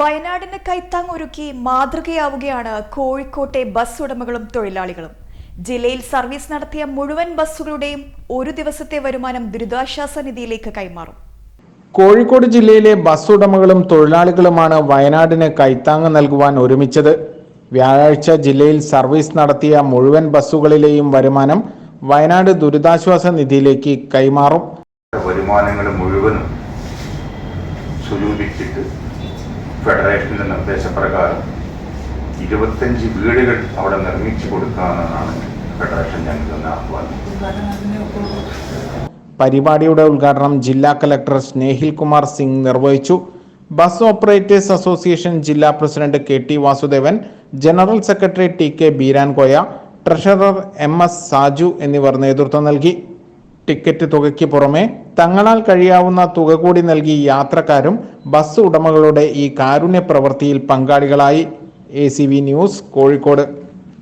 വയനാടിന് കൈത്താങ് ഒരുക്കി മാതൃകയാവുകയാണ് കോഴിക്കോട്ടെ ബസ് ഉടമകളും തൊഴിലാളികളും. ജില്ലയിൽ സർവീസ് നടത്തിയ മുഴുവൻ ബസ്സുകളുടെയും ഒരു ദിവസത്തെ വരുമാനം ദുരിതാശ്വാസ നിധിയിലേക്ക് കൈമാറും. കോഴിക്കോട് ജില്ലയിലെ ബസ് ഉടമകളും തൊഴിലാളികളുമാണ് വയനാടിന് കൈത്താങ് നൽകുവാൻ ഒരുമിച്ചത്. വ്യാഴാഴ്ച ജില്ലയിൽ സർവീസ് നടത്തിയ മുഴുവൻ ബസ്സുകളിലെയും വരുമാനം വയനാട് ദുരിതാശ്വാസ നിധിയിലേക്ക് കൈമാറും. വരുമാനങ്ങൾ മുഴുവനും സ്വരൂപിച്ചിട്ട് ഫെഡറേഷന്റെ നിർദ്ദേശപ്രകാരം ഇരുപത്തഞ്ച് വീടുകൾ അവിടെ നിർമ്മിച്ചു കൊടുക്കാമെന്നാണ് ഫെഡറേഷൻ ഞങ്ങൾക്ക് ആഹ്വാനം പരിപാടിയുടെ ഉദ്ഘാടനം ജില്ലാ കലക്ടർ സ്നേഹിൽ കുമാർ സിംഗ് നിർവഹിച്ചു. ബസ് ഓപ്പറേറ്റേഴ്സ് അസോസിയേഷൻ ജില്ലാ president K T Vasudevan general secretary T K Beerankoya treasurer M S Saju എന്നിവർ നേതൃത്വം നൽകി. ടിക്കറ്റ് തുകയ്ക്ക് പുറമെ തങ്ങളാൽ കഴിയാവുന്ന തുക കൂടി നൽകി യാത്രക്കാരും ബസ് ഉടമകളുടെ ഈ കാരുണ്യ പ്രവൃത്തിയിൽ പങ്കാളികളായി എ ന്യൂസ് കോഴിക്കോട്.